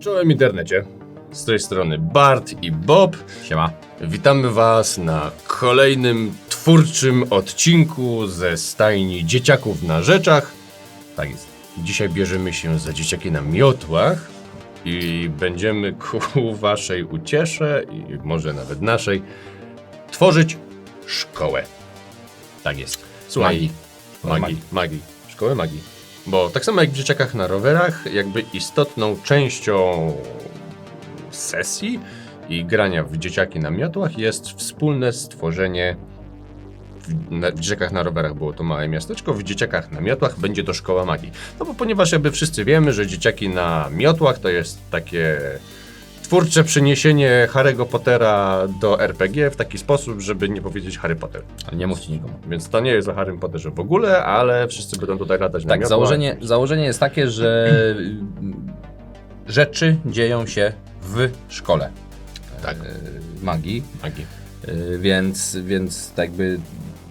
Czołem internecie. Z tej strony Bart i Bob. Siema. Witamy Was na kolejnym twórczym odcinku ze stajni dzieciaków na rzeczach. Tak jest. Dzisiaj bierzemy się za dzieciaki na miotłach i będziemy ku Waszej uciesze i może nawet naszej tworzyć szkołę. Tak jest. Słuchaj, Magii. magii, magii, magii, szkołę magii. Bo tak samo jak w dzieciakach na rowerach, jakby istotną częścią sesji i grania w dzieciaki na miotłach jest wspólne stworzenie. W, na, w dzieciakach na rowerach było to małe miasteczko, w dzieciakach na miotłach będzie to szkoła magii. No bo ponieważ jakby wszyscy wiemy, że dzieciaki na miotłach to jest takie twórcze przeniesienie Harry'ego Pottera do RPG w taki sposób, żeby nie powiedzieć Harry Potter. Ale nie mówcie nikomu. Więc to nie jest o Harrym Potterze w ogóle, ale wszyscy będą tutaj latać na Tak, założenie, założenie jest takie, że rzeczy dzieją się w szkole Tak, y, magii, magii. y, więc, więc tak jakby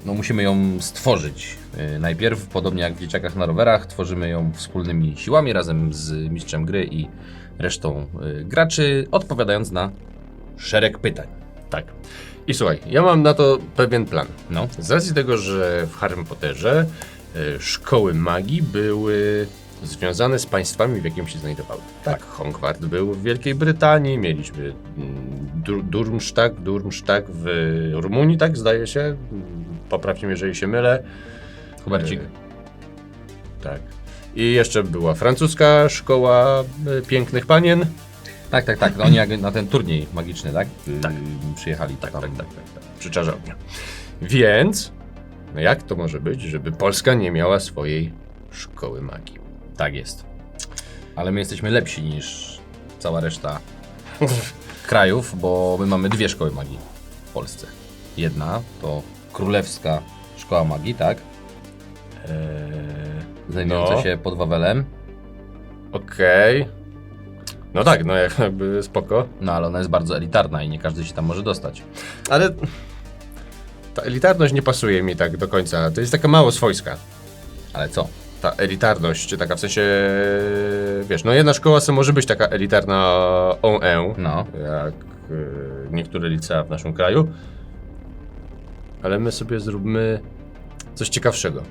no, musimy ją stworzyć. Y, Najpierw, podobnie jak w dzieciakach na rowerach, tworzymy ją wspólnymi siłami razem z mistrzem gry i resztą y, graczy, odpowiadając na szereg pytań. Tak. I słuchaj, ja mam na to pewien plan. No, Z racji tego, że w Harrym Potterze e, szkoły magii były związane z państwami, w jakim się znajdowały. Tak, Hogwart był w Wielkiej Brytanii, mieliśmy mm, Dur- Durmsztak, Durmsztak w Rumunii, tak zdaje się. Mm, Poprawcie mnie, jeżeli się mylę. Hubercik. Tak. I jeszcze była francuska szkoła e, pięknych panien. Tak, tak, tak. No, Oni jak na ten turniej magiczny, tak? Y, Tak. Przyjechali. Tak, tak, tak, tak, tak. Przy czarze ognia. Więc, no jak to może być, żeby Polska nie miała swojej szkoły magii? Tak jest. Ale my jesteśmy lepsi niż cała reszta krajów, bo my mamy dwie szkoły magii w Polsce. Jedna to Królewska Szkoła Magii, tak? Eee, Znajdująca no. się pod Wawelem. Okej. No tak, no jakby spoko. No ale ona jest bardzo elitarna i nie każdy się tam może dostać. Ale ta elitarność nie pasuje mi tak do końca. To jest taka mało swojska. Ale co? Ta elitarność, taka w sensie, wiesz, no jedna szkoła może być taka elitarna on e, No. jak y, niektóre licea w naszym kraju, ale my sobie zróbmy coś ciekawszego.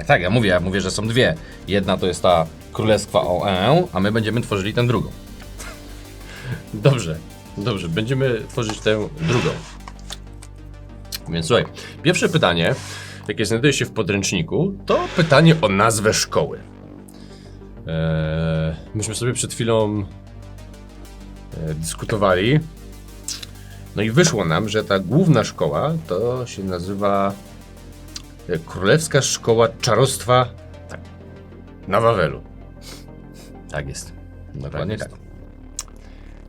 Tak, tak, ja mówię, ja mówię, że są dwie. Jedna to jest ta Królestwa OE, a my będziemy tworzyli tę drugą. Dobrze, dobrze, będziemy tworzyć tę drugą. Więc słuchaj, pierwsze pytanie, jakie znajduje się w podręczniku, to pytanie o nazwę szkoły. Eee, myśmy sobie przed chwilą e, dyskutowali. No i wyszło nam, że ta główna szkoła to się nazywa Królewska Szkoła Czarostwa tak, na Wawelu. Tak jest. Tak Dokładnie jest. tak.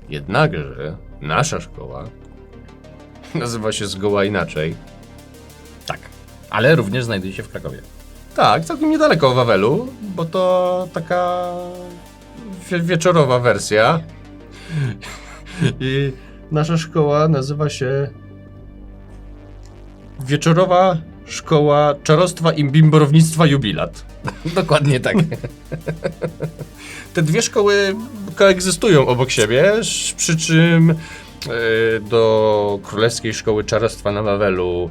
Jednakże nasza szkoła nazywa się zgoła inaczej. Tak. Ale również znajduje się w Krakowie. Tak, całkiem niedaleko Wawelu, bo to taka wie wieczorowa wersja. I nasza szkoła nazywa się Wieczorowa Szkoła Czarostwa i Bimborownictwa Jubilat. Dokładnie tak. Te dwie szkoły koegzystują obok siebie, przy czym e, do Królewskiej Szkoły Czarostwa na Wawelu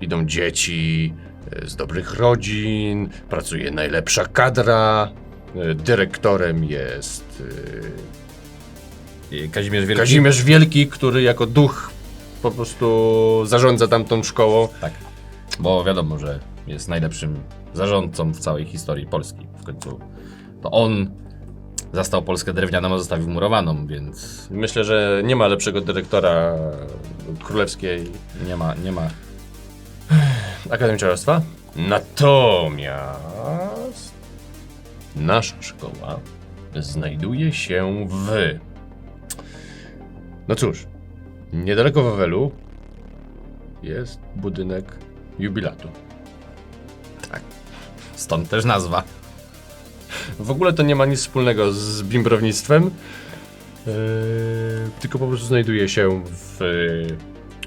idą dzieci e, z dobrych rodzin, pracuje najlepsza kadra, e, dyrektorem jest Kazimierz Wielki. Kazimierz Wielki, który jako duch po prostu zarządza tamtą szkołą. Tak. Bo wiadomo, że jest najlepszym zarządcą w całej historii Polski. W końcu to on zastał Polskę drewnianą, a zostawił murowaną, więc Myślę, że nie ma lepszego dyrektora królewskiej nie ma, nie ma. Akademii Czarostwa. Natomiast nasza szkoła znajduje się w. No cóż, niedaleko Wawelu jest budynek jubilatu. Tak. Stąd też nazwa. W ogóle to nie ma nic wspólnego z bimbrownictwem, yy, tylko po prostu znajduje się w yy,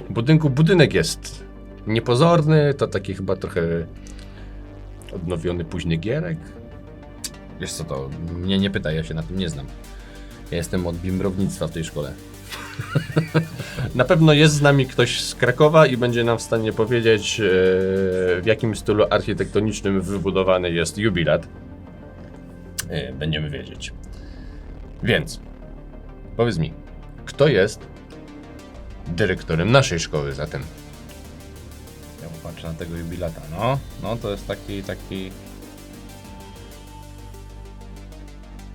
budynku. Budynek jest niepozorny, to taki chyba trochę odnowiony późny gierek. Wiesz co to, mnie nie pytaj, ja się na tym nie znam. Ja jestem od bimbrownictwa w tej szkole. Na pewno jest z nami ktoś z Krakowa i będzie nam w stanie powiedzieć, e, w jakim stylu architektonicznym wybudowany jest jubilat. E, Będziemy wiedzieć. Więc, powiedz mi, kto jest dyrektorem naszej szkoły zatem? Ja popatrzę na tego jubilata. No, no to jest taki, taki...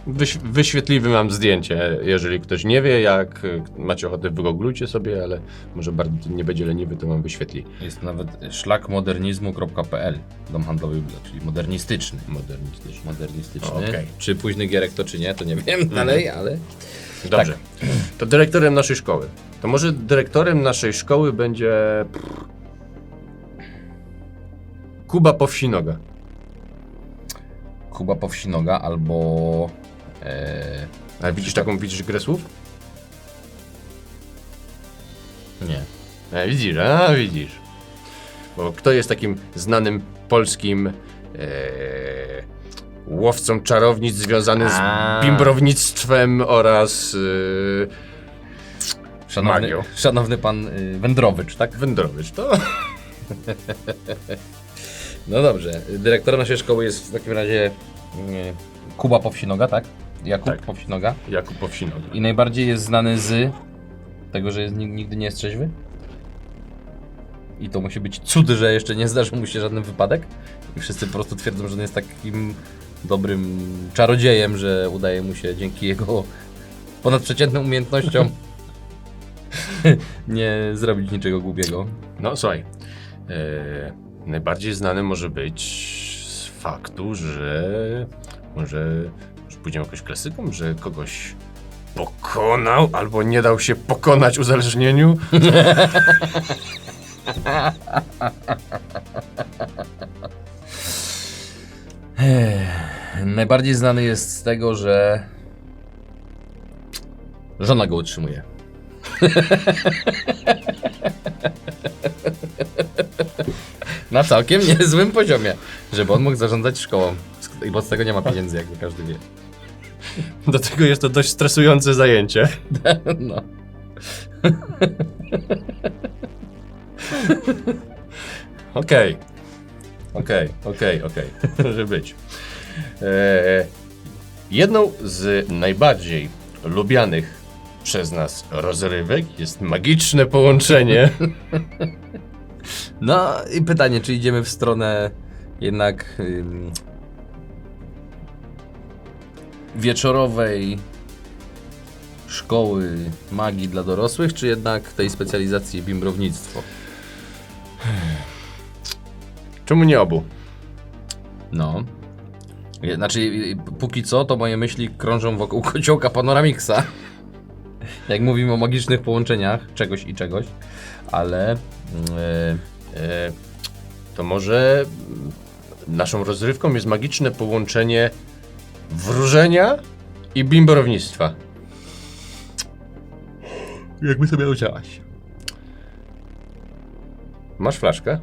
Wyś wyświetliwy mam zdjęcie, jeżeli ktoś nie wie, jak macie ochotę, wygooglujcie sobie, ale może bardzo nie będzie leniwy, to wam wyświetli. Jest nawet szlakmodernizmu.pl, dom handlowy czyli modernistyczny. Modernistyczny. Modernistyczny. Mhm. Czy późny Gierek to czy nie, to nie wiem dalej, ale... Dobrze. To dyrektorem naszej szkoły. To może dyrektorem naszej szkoły będzie. Kuba Powsinoga. Kuba Powsinoga albo... E, Ale widzisz taką, widzisz grę słów? nie. A, widzisz, a widzisz. Bo kto jest takim znanym polskim e, łowcą czarownic związany A. z bimbrownictwem oraz e, Szanowny, Magią. szanowny pan y, Wędrowicz, tak? Wędrowicz. To No dobrze. Dyrektorem naszej szkoły jest w takim razie y, Kuba Powsinoga, tak? Jakub Tak. Powsinoga. Jakub Powsinoga. I najbardziej jest znany z tego, że jest, nig- nigdy nie jest trzeźwy. I to musi być cud, że jeszcze nie zdarzył mu się żaden wypadek. I wszyscy po prostu twierdzą, że on jest takim dobrym czarodziejem, że udaje mu się dzięki jego ponadprzeciętnym umiejętnościom nie zrobić niczego głupiego. No słuchaj, e, najbardziej znany może być z faktu, że może pójdziemy jakąś klasyką, że kogoś pokonał albo nie dał się pokonać uzależnieniu. Najbardziej znany jest z tego, że żona go utrzymuje. Na całkiem niezłym poziomie, żeby on mógł zarządzać szkołą. I bo z tego nie ma pieniędzy, jakby każdy wie. Do tego jest to dość stresujące zajęcie. No. Okej. Okej, okej, okej. Może być. E, jedną z najbardziej lubianych przez nas rozrywek jest magiczne połączenie No i pytanie, czy idziemy w stronę jednak ym, wieczorowej szkoły magii dla dorosłych, czy jednak tej specjalizacji bimbrownictwo? Czemu nie obu? No. Znaczy, póki co, to moje myśli krążą wokół kociołka Panoramixa. Jak mówimy o magicznych połączeniach czegoś i czegoś, ale E, e, to może naszą rozrywką jest magiczne połączenie wróżenia i bimbrownictwa. jakby sobie ucięłaś. Masz flaszkę?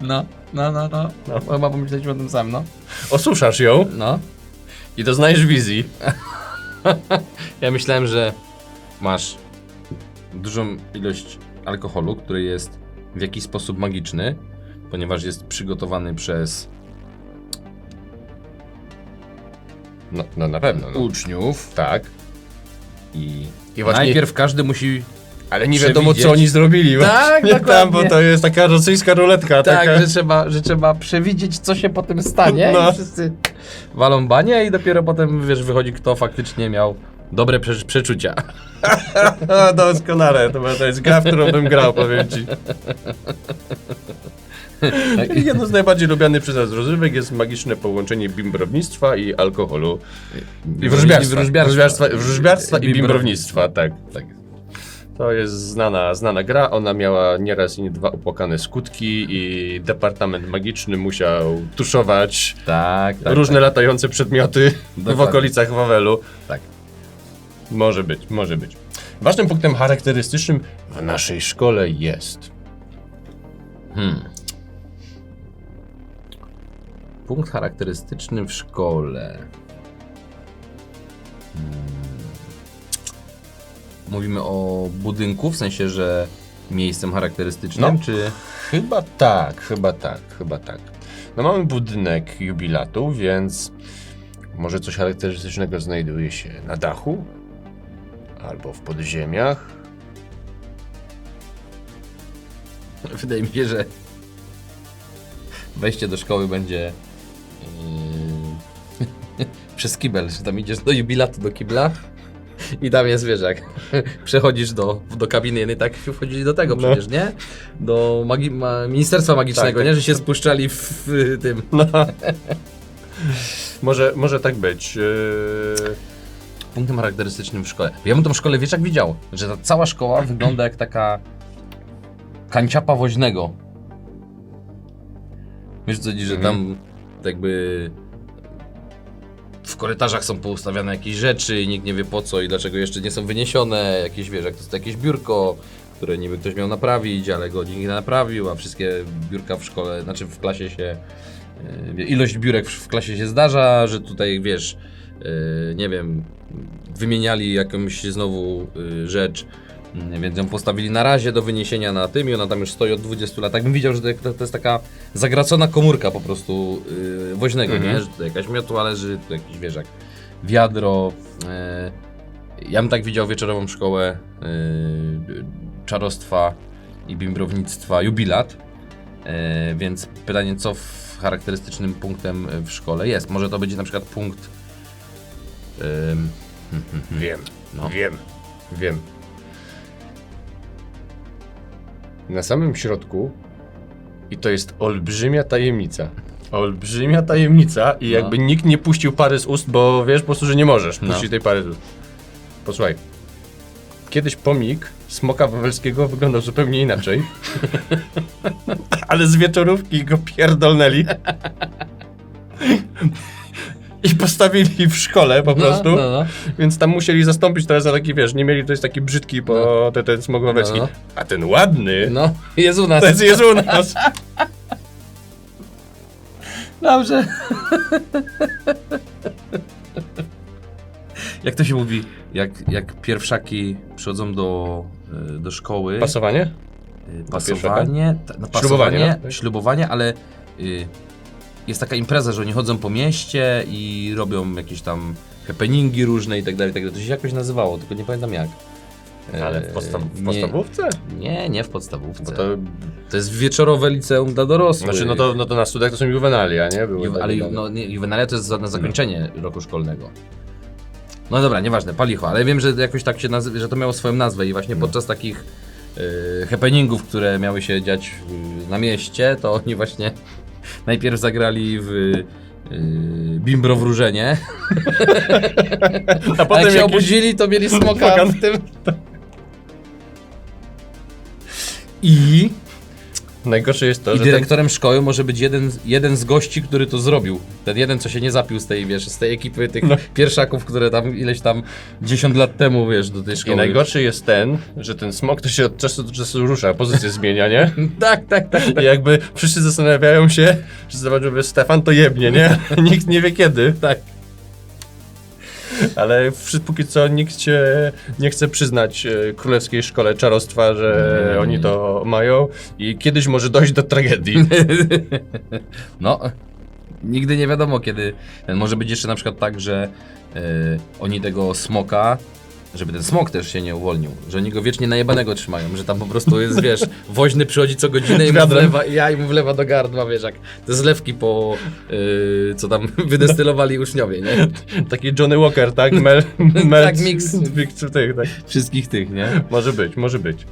No, no, no, no. no. Chyba pomyśleliśmy o tym samym, no. Osuszasz ją No. i doznajesz wizji. Ja myślałem, że masz dużą ilość alkoholu, który jest w jakiś sposób magiczny, ponieważ jest przygotowany przez No, no na pewno. No. uczniów Tak. i, I właśnie- najpierw każdy musi Ale nie wiadomo, Przewidzieć. co oni zrobili. Tak, właśnie tam, bo to jest taka rosyjska ruletka. tak, taka... że trzeba, że trzeba przewidzieć, co się potem stanie No. i wszyscy walą banie i dopiero potem, wiesz, wychodzi, kto faktycznie miał dobre prze przeczucia. A, doskonale, to, to jest gra, w którą bym grał, powiem ci. Jedno z najbardziej lubianych przez nas rozrywek jest magiczne połączenie bimbrownictwa i alkoholu. I wróżbiarstwa. I Wróżbiarstwa, wróżbiarstwa i Bimbro- bimbrownictwa, tak. Tak. To jest znana, znana gra. Ona miała nieraz i nie dwa opłakane skutki i Departament Magiczny musiał tuszować Tak, tak. różne latające przedmioty w Dokładnie. okolicach Wawelu. Tak. Może być, może być. Ważnym punktem charakterystycznym w naszej szkole jest Hmm. Punkt charakterystyczny w szkole. Hmm. Mówimy o budynku, w sensie, że miejscem charakterystycznym, No. czy... Chyba tak, chyba tak, chyba tak. No mamy budynek jubilatu, więc może coś charakterystycznego znajduje się na dachu albo w podziemiach. Wydaje mi się, że wejście do szkoły będzie przez kibel, że tam idziesz do jubilatu, do kibla i tam jest, wiesz, jak przechodzisz do, do kabiny jednej, tak wchodzili do tego No. przecież, nie? Do magi- ma, Ministerstwa Magicznego, Tak, tak. nie? Że się spuszczali w, w tym... No. może, może tak być. Yy, punktem charakterystycznym w szkole. Ja bym tą szkołę, wiesz jak widział, że ta cała szkoła wygląda jak taka kanciapa woźnego. Wiesz co, że tam jakby w korytarzach są poustawiane jakieś rzeczy i nikt nie wie po co i dlaczego jeszcze nie są wyniesione, jakieś wiesz, jak to jest jakieś biurko, które niby ktoś miał naprawić, ale go nikt nie naprawił, a wszystkie biurka w szkole, znaczy w klasie się Yy, Ilość biurek w klasie się zdarza, że tutaj wiesz, yy, nie wiem, wymieniali jakąś znowu yy, rzecz, więc ją postawili na razie do wyniesienia na tym i ona tam już stoi od 20 lat. Tak bym widział, że to, to jest taka zagracona komórka po prostu yy, woźnego, Mhm. nie? Że tu jakaś miotła leży, tu jakiś wiesz, jak wiadro. Yy, ja bym tak widział wieczorową szkołę yy, czarostwa i bimbrownictwa jubilat. E, więc pytanie, co w charakterystycznym punktem w szkole jest? Może to będzie na przykład punkt. ym, wiem, No. wiem, wiem. Na samym środku i to jest olbrzymia tajemnica. Olbrzymia tajemnica i No. jakby nikt nie puścił pary z ust, bo wiesz po prostu, że nie możesz No. puścić tej pary z ust. Posłuchaj. Kiedyś pomnik smoka wawelskiego wyglądał zupełnie inaczej. Ale z wieczorówki go pierdolnęli. I postawili w szkole po prostu. No, no, no. Więc tam musieli zastąpić teraz za taki, wiesz, nie mieli, to jest taki brzydki, bo ten, ten smog. No, no. A ten ładny, no, jest u nas. to jest, u nas. Dobrze. jak to się mówi? Jak, jak pierwszaki przychodzą do, y, do szkoły. Pasowanie? Y, pasowanie, ta, no, Ślubowanie, pasowanie, no, tak. ślubowanie, ale y, jest taka impreza, że oni chodzą po mieście i robią jakieś tam happeningi różne i tak dalej, tak dalej. To się jakoś nazywało, tylko nie pamiętam jak. Ale w, E, podsta w nie- podstawówce? Nie, nie w podstawówce. Bo to... to, jest wieczorowe liceum dla dorosłych. znaczy, no to, no to na studiach to są juwenalia, nie? Były Ju, ale no, nie, juwenalia to jest za- na zakończenie roku szkolnego. No dobra, nieważne, palicho, ale wiem, że jakoś tak się nazywa, że to miało swoją nazwę i właśnie podczas takich y, happeningów, które miały się dziać y, na mieście, to oni właśnie najpierw zagrali w y, Bimbro wróżenie, A potem jak się obudzili, to mieli Smoka. w tym. I, Najgorsze jest to, I że dyrektorem szkoły może być jeden, jeden z gości, który to zrobił. Ten jeden, co się nie zapił z tej, wiesz, z tej ekipy tych No. pierwszaków, które tam ileś tam 10 lat temu, wiesz, do tej szkoły. I najgorszy jest ten, że ten smok to się od czasu do czasu rusza, pozycję zmienia, nie? Tak, tak, tak. I jakby wszyscy zastanawiają się, że zobaczą, że Stefan to jebnie, nie? Nikt nie wie kiedy. Tak. Ale póki co nikt się nie chce przyznać e, królewskiej szkole czarostwa, że Nie. oni to mają i kiedyś może dojść do tragedii. No, nigdy nie wiadomo kiedy. Może być jeszcze na przykład tak, że y, oni tego smoka, żeby ten smok też się nie uwolnił, że oni go wiecznie najebanego trzymają, że tam po prostu jest, wiesz, woźny przychodzi co godzinę i mu wlewa, ja i mu wlewa do gardła, wiesz, jak te zlewki po, y, co tam wydestylowali uczniowie, nie? Taki Johnny Walker, tak? Mel, mel Tak, mix. tych, tak. Wszystkich tych, nie? Może być, może być.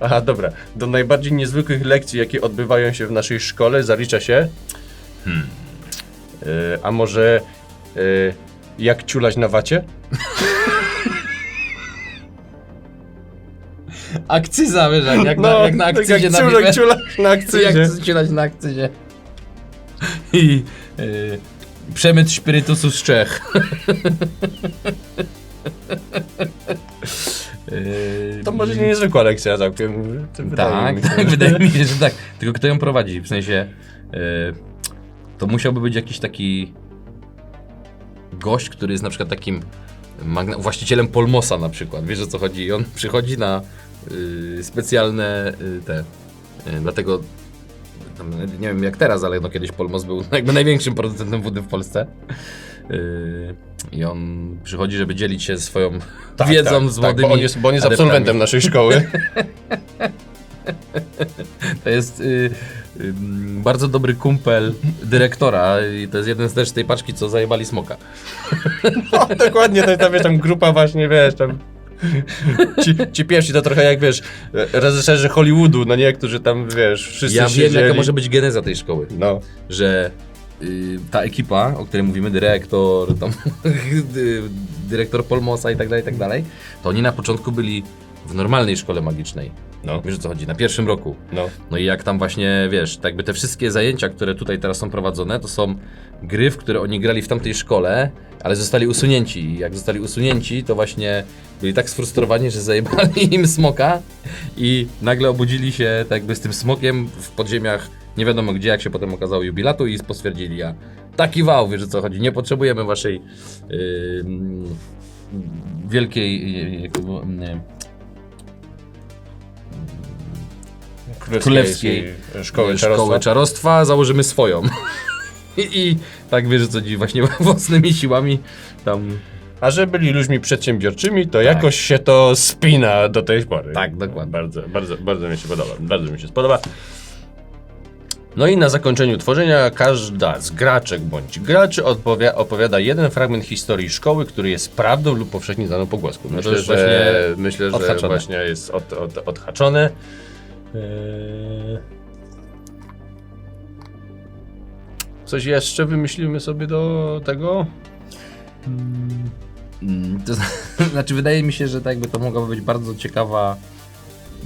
Aha, dobra. Do najbardziej niezwykłych lekcji, jakie odbywają się w naszej szkole, zalicza się. Hmm. E, a może e, jak ciulać na wacie? Akcyza, wiesz, jak, jak, na, jak na tak akcyzie jak na ciulać, Wiwę. ciulać na akcyzie. Jak ciulać na akcyzie. I y, przemyt spirytusu z Czech. Y, To może nie niezwykła lekcja całkiem. to wydaje Tak, mi tak, wydaje mi się, że tak. Tylko kto ją prowadzi? W sensie. y, to musiałby być jakiś taki gość, który jest na przykład takim magna- właścicielem Polmosa na przykład. Wiesz o co chodzi? I on przychodzi na y, specjalne y, te. Y, dlatego tam, nie wiem jak teraz, ale no kiedyś Polmos był jakby największym producentem wody w Polsce. Y, I on przychodzi, żeby dzielić się swoją wiedzą z tak, młodymi. bo on jest, bo on jest absolwentem naszej szkoły. To jest y, y, bardzo dobry kumpel dyrektora i to jest jeden z też tej paczki, co zajebali smoka. No, dokładnie, to jest tam, wiesz, tam grupa właśnie, wiesz, tam... Ci, ci pierwsi to trochę jak, wiesz, reżyserzy Hollywoodu, no nie, którzy tam, wiesz, wszyscy Ja wiem, siedzieli. jaka może być geneza tej szkoły. No, Że y, ta ekipa, o której mówimy, dyrektor, tam, dy- dyrektor Polmosa i tak dalej, i tak dalej, to oni na początku byli w normalnej szkole magicznej. no, Wiesz o co chodzi? Na pierwszym roku. no. No i jak tam właśnie, wiesz, tak jakby te wszystkie zajęcia, które tutaj teraz są prowadzone, to są gry, w które oni grali w tamtej szkole, ale zostali usunięci. I jak zostali usunięci, to właśnie byli tak sfrustrowani, że zajebali im smoka i nagle obudzili się tak jakby z tym smokiem w podziemiach, nie wiadomo gdzie, jak się potem okazało, jubilatu i postwierdzili, a taki wał, wiesz o co chodzi, nie potrzebujemy waszej yy, wielkiej, yy, jak nie, Królewskiej szkoły, czarostwa. czarostwa, założymy swoją. I, I tak wiesz co dziś, właśnie własnymi siłami tam. A że byli ludźmi przedsiębiorczymi, to jakoś się to spina do tej pory. Tak, dokładnie. Bardzo, bardzo, bardzo mi się podoba. Bardzo mi się spodoba. No i na zakończeniu tworzenia każda z graczek bądź graczy odpowia- opowiada jeden fragment historii szkoły, który jest prawdą lub powszechnie znaną pogłoską. No to Myślę, jest że, właśnie myślę, że odhaczone. właśnie jest od, od, odhaczone. Eee... Coś jeszcze wymyślimy sobie do tego? Mm, To zna- znaczy, wydaje mi się, że tak jakby to mogłaby być bardzo ciekawa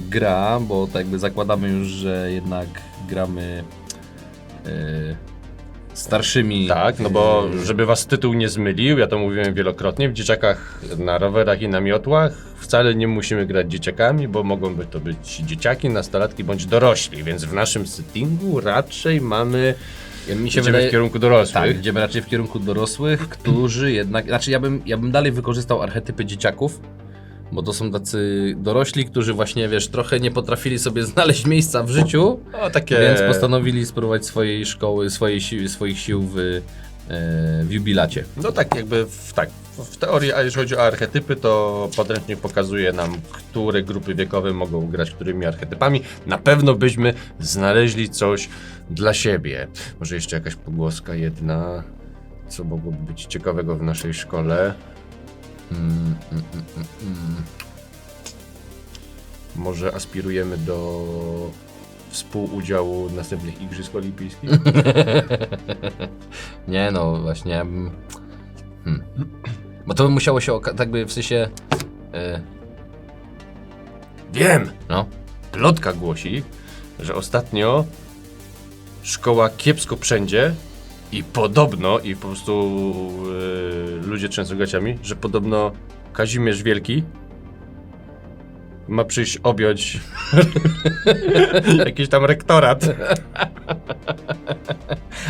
gra, bo tak jakby zakładamy już, że jednak gramy yy, starszymi. Tak, no bo żeby was tytuł nie zmylił, ja to mówiłem wielokrotnie, w dzieciakach na rowerach i na miotłach wcale nie musimy grać dzieciakami, bo mogą to być dzieciaki, nastolatki bądź dorośli, więc w naszym settingu raczej mamy, mi się idziemy wydaje, w kierunku dorosłych. Tak, idziemy raczej w kierunku dorosłych, którzy jednak. Znaczy, ja bym, ja bym dalej wykorzystał archetypy dzieciaków, bo to są tacy dorośli, którzy właśnie, wiesz, trochę nie potrafili sobie znaleźć miejsca w życiu, O, takie... więc postanowili spróbować swojej szkoły, swojej siły, swoich sił w, e, w jubilacie. No tak, jakby w, tak, w teorii, a jeżeli chodzi o archetypy, to podręcznik pokazuje nam, które grupy wiekowe mogą grać którymi archetypami. Na pewno byśmy znaleźli coś dla siebie. Może jeszcze jakaś pogłoska jedna, co mogłoby być ciekawego w naszej szkole. Mm, mm, mm, mm, mm. Może aspirujemy do współudziału następnych Igrzysk Olimpijskich? Nie no, właśnie. Hmm. Bo to by musiało się oka- tak jakby w sensie. E, Wiem! no. Plotka głosi, że ostatnio szkoła kiepsko wszędzie i podobno, i po prostu yy, ludzie trzęsą gaciami, że podobno Kazimierz Wielki ma przyjść objąć jakiś tam rektorat.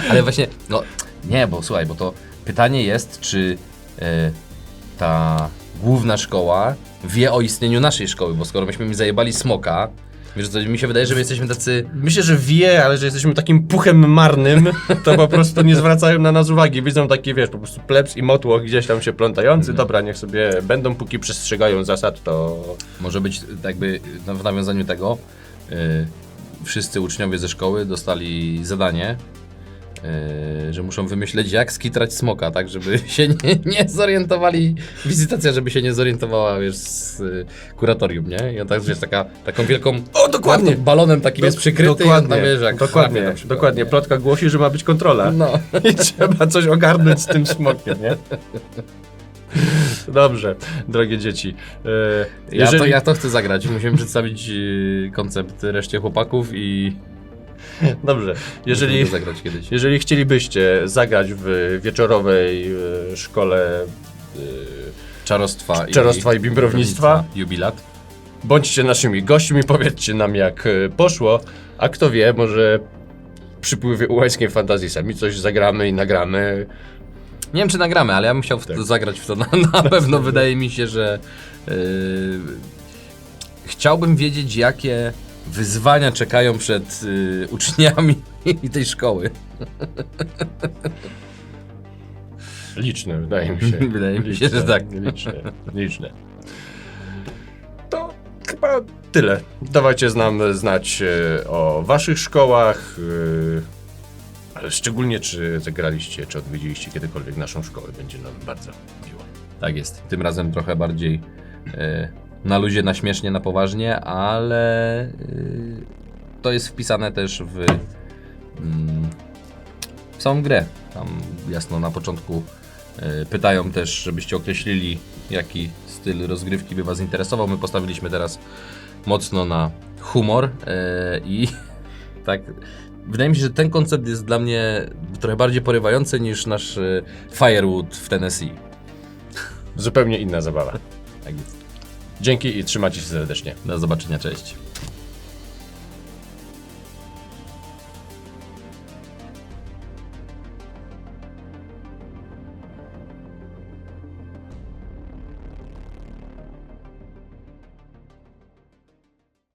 Ale właśnie, no nie, bo słuchaj, bo to pytanie jest, czy e, ta główna szkoła wie o istnieniu naszej szkoły, bo skoro myśmy mi zajebali smoka, wiesz co, mi się wydaje, że my jesteśmy tacy. Myślę, że wie, ale że jesteśmy takim puchem marnym, to po prostu nie zwracają na nas uwagi. Widzą taki, wiesz, po prostu plebs i motłoch gdzieś tam się plątający. Dobra, niech sobie będą, póki przestrzegają zasad, to Może być jakby no, w nawiązaniu tego, e, wszyscy uczniowie ze szkoły dostali zadanie, e, że muszą wymyśleć jak skitrać smoka, tak, żeby się nie, nie zorientowali, wizytacja, żeby się nie zorientowała, wiesz, z y, kuratorium, nie? I on tak, wiesz, taka, taką wielką, O, dokładnie. balonem takim jest przykryty i on tam, wiesz, jak dokładnie, chrapie przykład, dokładnie. nie? Plotka głosi, że ma być kontrola. No. I trzeba coś ogarnąć z tym smokiem, nie? Dobrze, drogie dzieci. E, Ja, jeżeli, to, ja to chcę zagrać, musimy przedstawić y, koncept reszcie chłopaków i Dobrze, jeżeli, zagrać kiedyś. jeżeli chcielibyście zagrać w wieczorowej e, szkole e, Czarostwa, Czarostwa i bimbrownictwa. Jubilat. Bądźcie naszymi gośćmi, powiedzcie nam jak e, poszło, a kto wie, może przypływie ułańskiej fantazji. Sami coś zagramy i nagramy. Nie wiem, czy nagramy, ale ja bym chciał w Tak. zagrać w to na, na pewno. Wydaje mi się, że yy, chciałbym wiedzieć, jakie wyzwania czekają przed yy, uczniami tej szkoły. Liczne, wydaje mi się. Wydaje mi się, że tak. Liczne, liczne. To chyba tyle. Dawajcie nam znać e, o waszych szkołach, e, ale szczególnie czy zagraliście, czy odwiedziliście kiedykolwiek naszą szkołę. Będzie nam bardzo miło. Tak jest. Tym razem trochę bardziej e, na luzie, na śmiesznie, na poważnie, ale e, to jest wpisane też w, mm, w samą grę. Tam jasno na początku e, pytają też, żebyście określili, jaki styl rozgrywki by Was interesował. My postawiliśmy teraz mocno na humor e, i tak. Wydaje mi się, że ten koncept jest dla mnie trochę bardziej porywający niż nasz Firewood w Tennessee. Zupełnie inna zabawa. Tak jest. Dzięki i trzymajcie się serdecznie. Do zobaczenia, cześć.